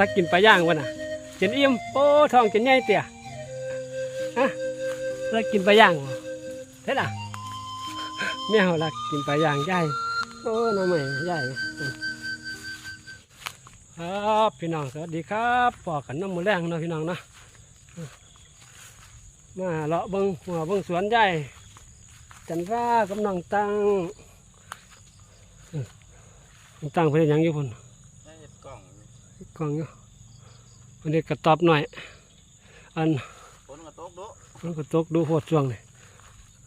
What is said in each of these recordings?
รักกินปลาย่างวะน่ะกินอิ่มโอ้ทองกินใหญ่เตี่ยฮะรักกินปลาย่างวะเท่าน่ะแมวรักกินปลาย่างใหญ่โอ้น้องใหม่ใหญ่ครับพี่น้องสวัสดีครับปอกกันน้ำมือแรงเนาะพี่น้องเนาะมาเลาะเบิ้งหัวเบิ้งสวนใหญ่ จันฟ้ากำลังตั้งอืมตั้งเพื่อหยังอยู่พุ่นได้เห็ดกล่องกล่องอยู่วันนี้กระตอบหน่อย อันฝนกระตกดุมันก็ตกดูโหดช่วงนี่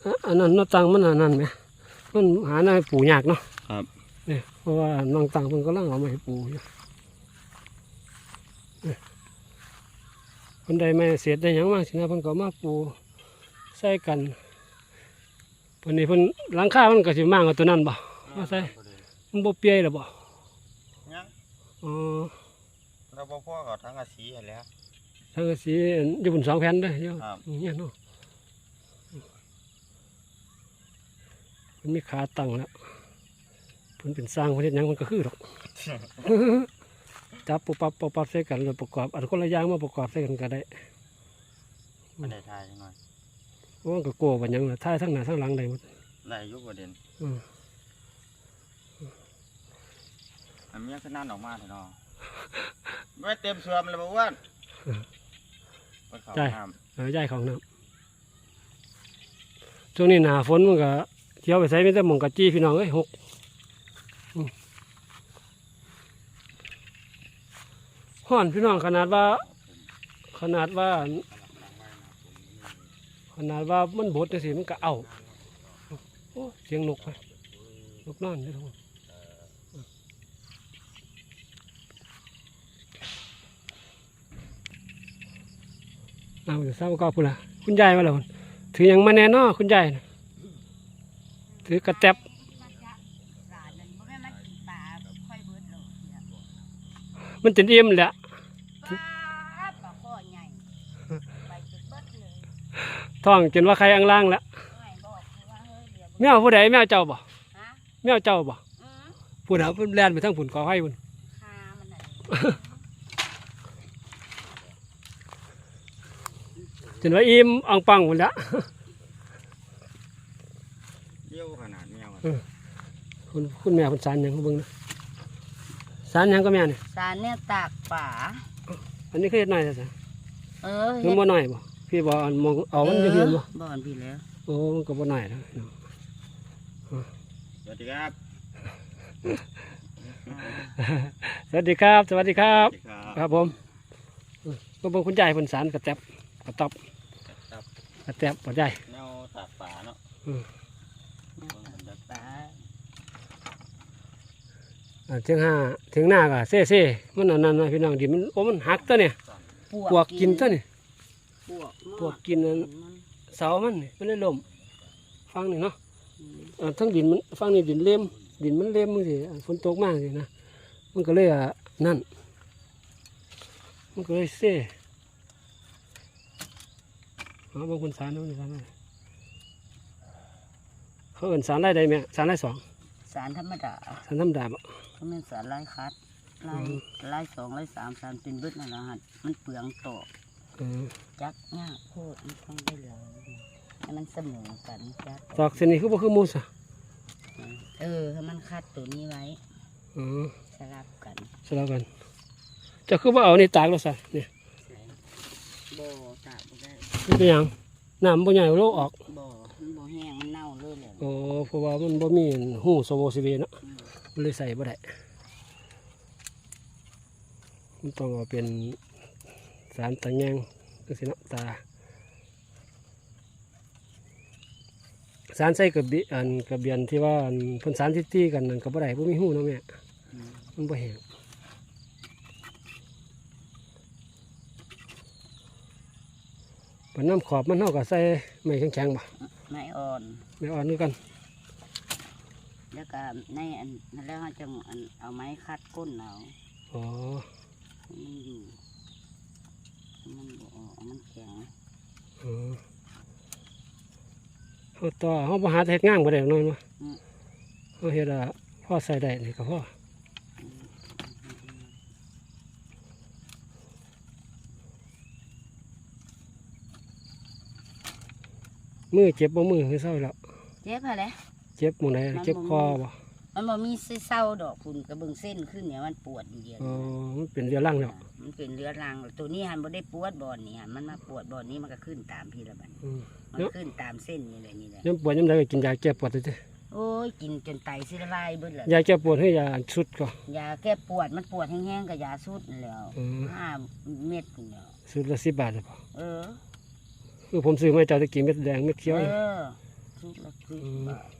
อะอันนั้นน้องตังมันอันนั้นไหมมันหาหน้าให้ปูยากเนาะครับเนี่ยเพราะว่าน้องตังมันก็ลังเอามาให้ปูอยู่เนี่ยคนใดไม่เสียดได้หยังมากสินะเพิ่นก็เอามาปูใส่กัน วันนี้เพิ่นหลังคามันก็สิมากกว่าตัวนั้นบ่มาใส่มันบ่เปียหรอบ่ยังอ๋อเราบ่พ่อกับทั้งอาชีพแล้วทั้งกะสีอยู่บนสองแผ่นเด้ออยู่ครับเนี่ยเนาะมันมีขาตั้งแล้วเพิ่นเป็นสร้างเพิ่นเฮ็ดหยังมันก็คือดอกจับปุบปับปุบปับใส่กันแล้วประกอบอันคนละอย่างมาประกอบใส่กันก็ได้ไม่ได้ทายจังหน่อยเพราะ ว่ามันก็โก้บันยังล่ะท้ายทั้งหน้าทั้งหลังได้หมดได้อยุบประเด็นอืมอันนี้ขึ้นนั่นออกมาเถอะเนาะไม่เต็มเสื่อมเลยบ่อ้วนไปเข้าน้ำเออย้ายของน้ำช่วงนี้หน้าฝนมันก็เที่ยวไปใส่ไม่ได้หมองกะจี้พี่น้องเอ้ยหกอืมฮ้อนพี่น้องขนาดว่า ขนาดว่า ขนาดว่ามันบดจังสิมันก็เอาโอ้เสียงนกไปนกนอนอยู่ทุกคนเอาเดี๋ยวเศร้าก็พูดละคุณยายมาแล้วถือยังมาแน่นอคุณยายนะถือกระแตบมันบ่แม่นมากินปลาค่อยเบิดโลดเนี่ยมแหละ ท้องจนว่าใครอังล่างแล้วไม่บอกคือว่าเฮ้ยเดี๋ยวแมวผู้ใดแมวเจ้าบ่ฮะแมวเจ้าบ่อืมผู้ใดเพิ่นแล่นไปทั้งผุนกอไผ่พุ่นคามันน่ะจนว่าอิ่มอ่องปังพุ่นละเยี่ยวขนาดแมวอะคุณคุณแม่คุณสารหยังเขาเบิ่งนะสารหยังก็แม่นี่สารเนี่ยตากป่าอันนี้คือเฮ็ดน้อยแต่ซะเออมันบ่น้อยบ่ พี่บ่อันมองเอามันอยู่เพียนบ่บ่อนพี่แล้วโอ้มันก็บ่น้อยนะสวัสดีครับสวัสดีครับ สวัสดีครับ สวัสดีครับ ครับผมก็เบิ่งคุณยายเพิ่นสารกระแตบกระตอบครับกระแตบบ่ยายแนวตากป่าเนาะป่าอ่าเทียงห้าเทียงหน้าก็เซ่เซ่ๆมันอันนั้นนะพี่น้องดินมันโอ้มันหักตัวเนี่ยปวกกินตัวนี่ป วกปวกกินอันเสามันนี่มันเลยล่มฟังนี่เนาะอ่าทั้งดินมันฟังนี่ดินเล่มดินมันเล่มมึงสิฝนตกมากสินะมันก็เลยอะนั่น มันก็เลยเซ่เอาบางคนสารบางคนสารอะไรเขาเอินสารไรใดไหมสารไรสองสารธรรมดาสารธรรมดาบ่เขาแม่นสารลายคัดลายลายสองลายสามสารเป็นเบิดนั่นล่ะฮะมันเปลืองตอกเออ จักยากโคตรมันต้องได้เหลือให้มันเสมอกันจักตอกเส้นนี้คือบ่คือหมูสะเออให้มันคัดตัวนี้ไว้เออสลับกันสลับกันเจะคือว่าเอานี่ตากแล้วซะเนี่ยโบตากบ่ได้มันเป็นหยังน้ำบ่ใหญ่โลออกบ่มันบ่แห้งมันเน่าเลยแหละโอ้เพราะว่ามันบ่มีหูโซโวซีเวเนาะมันเลยใส่บ่ได้มันต้องเอาเป็น สารตะแยงจังซี่เนาะตาสารใส่กระบิอันกระเบียนที่ว่าอันเพิ่นสารที่ตีกันนั่นก็บ่ได้บ่มีหูเนาะแม่อืมมันบ่แห้งบันน้ำขอบมันเท่ากับใส่ไม้แข็งๆบ่ไม่อ่อนไม่อ่อนด้วยกันแล้วก็ในอันนั่นแล้วเขาจะอันเอาไม้คัดก้นเอาอ๋อให้มันอยู่ให้ มันบ่ออกมันแข็งอ๋อเฮาต่อเฮาบ่หาแต่เฮ็ดงานบ่ได้หรอกน้อยมาอืมเฮาเฮ็ดอะพอใส่ได้นี่ก็พอมือเจ็บบ่มือคือเศร้าแล้วเจ็บอะไรเจ็บหมู่ไหนมันบ่เจ็บคอบ่ มันบ่มีเศร้าดอกคุณกระเบื้องเส้นขึ้นเนี่ยมันปวดอยู่เดียวอ๋อนี้มันเป็นเรื้อรังแล้วมันเป็นเรื้อรังตัวนี้หันบ่ได้ปวดบอนนี่หันมันมาปวดบอนนี้มันก็ขึ้นตามพี่ละบัดอืม มันขึ้นตามเส้นนี่แหละนี่แหละยามปวดยามใดก็กินยาแก้ปวดเด้อโอ้ยกินจนไตสิละลายเบิดเลยยาแก้ปวดให้ยาชุดก็ยาแก้ปวดมันปวดแห้งๆกับยาสูดนั่นแหล้วอืมห้าเม็ดนี่แหล้วชุดละ10บาทเลยบ่เออ คือผมซื้อมาให้เจ้าตะกี้เม็ดแดงเม็ดเขียวเอนี่อสูดละสิบบาท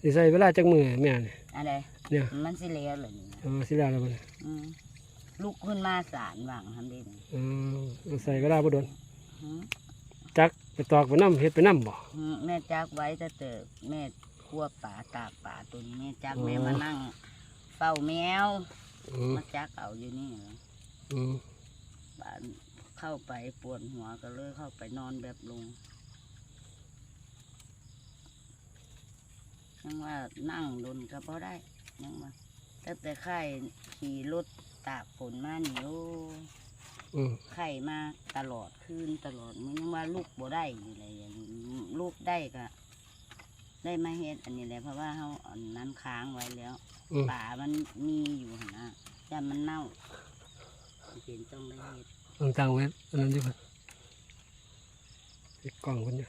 สิใส่เวลาจักมื้อแม่นี่อะไรเนี่ยมันสิแล้วเลยนี่นะเออสิแล้วแล้วบ่เนี่ยอืมลุกขึ้นมาสารว่างทำได้นี่เออใส่เวลาบ่โดนหืมจักไปตอกไปน้ำเฮ็ดไปน้ำบ่หืมแม่จักไว้แต่เติบแม่คั่วป่าตากป่าตัวนี้แม่จักอ๋อแม่มานั่งเฝ้าแมวอืมมาจักเอาอยู่นี่เหรออืมบ้านเข้าไปปวดหัวก็เลยเข้าไปนอนแบบลง ยังว่านั่งลนก็พอได้ยังว่าตั้งแต่ไข้ขี่รถตากฝนมานี่โอ้อืมไข้มาตลอดคืนตลอดมันยังว่าลูกบ่ได้อยู่เลยอย่างนี้ลูกได้ก็ได้มาเฮ็ดอันนี้แหละเพราะว่าเขาอันนั้นค้างไว้แล้วอืมป่ามันมีอยู่หั่นนะแต่มันเน่าเป็นต้องได้เฮ็ด ต้องตั้งไว้อันนั้นอยู่เพิ่นติดกล้องเพิ่นอยู่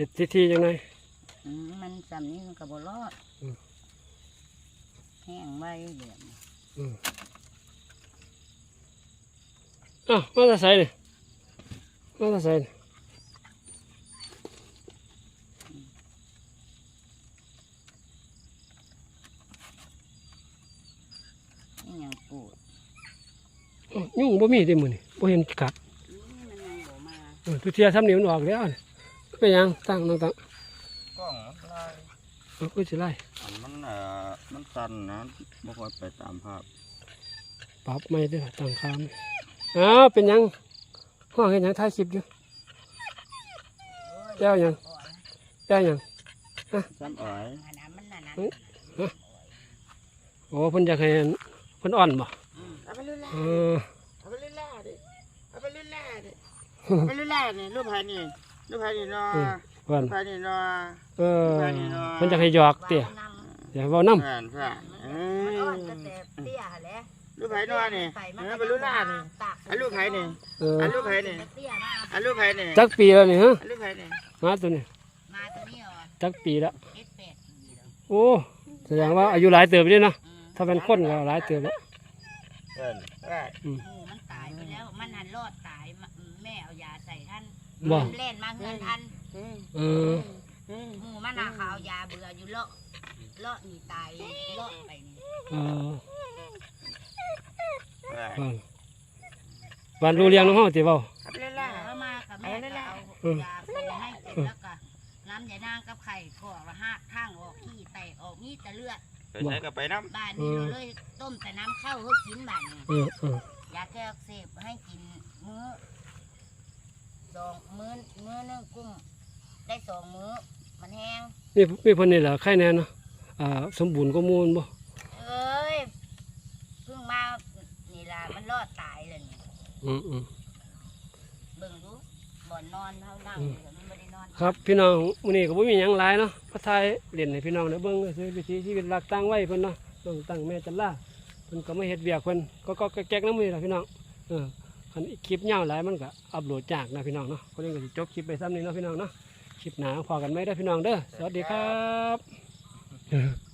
เฮ็ดทีทีจังไดอืมมันสำนี้มันก็บ่รอดอืมแห้งไว้เดี๋ยวนี้อืมอ้าวมาจะใส่นี่มาจะใส่นี่นี่ยังปวดอ้าวยุ่งบ่มีเด้มื้อนี้บ่เห็นกัดนี่มันยังบ่มาเออทุกเที่ยทำนี่มันออกแล้วนี่เป็นหยังตั้งน้องตั้งกล้องมันลายเอาคือสิไล่อันมันเอ่อมันสั่นนะบ่ค่อยไปตามภาพปรับไม่ได้อตั้งคามอ้าวเป็นหยังห้องเฮ็ดหยังถ่ายคลิปอยู่แก้วหยังแก้วหยังซ้ำอ๋อยอันนั้นมันน่ะนะเฮ้ยโอ้เพิ่นอยากให้เพิ่นอ่อนบ่เอาไปลุล่าเออเอาไปลุล่าดิเอาไปลุล่าดิเอาไปลุล่านี่รูปไผนี่ รูปไผนี่เนาะเออเพิ่นไผนี่เนาะเออไปนี่เนาะเพิ่นอยากให้หยอกเตี้ยว่านำอยากให้เว้านำผ่านผ่านเอ้มันอ่อนยก็แต่เตี้ยหั่นแหละรูปไผเนาะนี่ใส่มันเอาก็ไปลุล่านี่ตากอันลูกไผนี่เอออันลูกไผนี่เตี้ยมากอันรูปไผนี่จักปีแล้วนี่ฮะอันรูปไผนี่มาตัวนี้มาตัวนี้อ่อนจักปีแล้วเอ็ดแปดปีแล้วโอ้แสดงว่าอายุหลายเติบอยู่เด้เนาะอืมถ้าเป็นคนก็หลายเติบแล้วเอิ้นได้อืมหมูมันตายไปแล้ว มันหันรอดตายมาแม่เอายาใส่ท่าน บ่มันเล่นมาเงินทันเออ หมูมันน่ะขาวายาเบื่ออยู่เลาะเลาะนี่ตายเลาะไปนี่เออได้บ้านบ้านรู้เรียงน้องเฮาติเว้าเอาไปลุล่าเอามากับแม่ก็เอาเออ ยาคนให้กินแล้วก็น้ำยานางกับไข่กอกละหักทางออกขี้แตกออกมีแต่เลือดไปใช้กับไปน้ำบ้านนี้เราเลยต้มแต่น้ำเข้าให้กินบ้านนี้เออเออ ยาแก้อักเสบให้กินมื้อส องมื้อมื้อหนึงกุ้งได้สองมื้อ มันแห้งนี่มีเพิ่นนี่ล่ะใครแน่เนาะอ่าสมบูรณ์ก็มูลบ่เอ้ยเพิ่งมานี่ล่ะมันรอดตายเลยนี่อืมอืม เบิ่งดูบ่อนนอนเท่านั่งอยู่แต่มันไม่ได้นอนครับพี่น้องมื้อนี้ก็บ่มีหยังหลายเนาะพระทายเล่นให้พี่น้องได้เบิ่งซื่อวิถีชีวิตรักตั้งไว้เพิ่นเนาะน้องตั้งแม่จันลาเพิ่นก็มาเฮ็ดเวียกเพิ่นก็ก็แก๊กๆน้ำมือล่ะพี่น้องเออ คันคลิปเงาหลายมันก็อัปโหลดจากนะพี่น้องเนาะคนนี้ก็สิจบคลิปไปซ้ำนี้เนาะพี่น้องเนาะคลิปหนาพอกันไหมได้พี่น้องเด้อสวัสดีครับ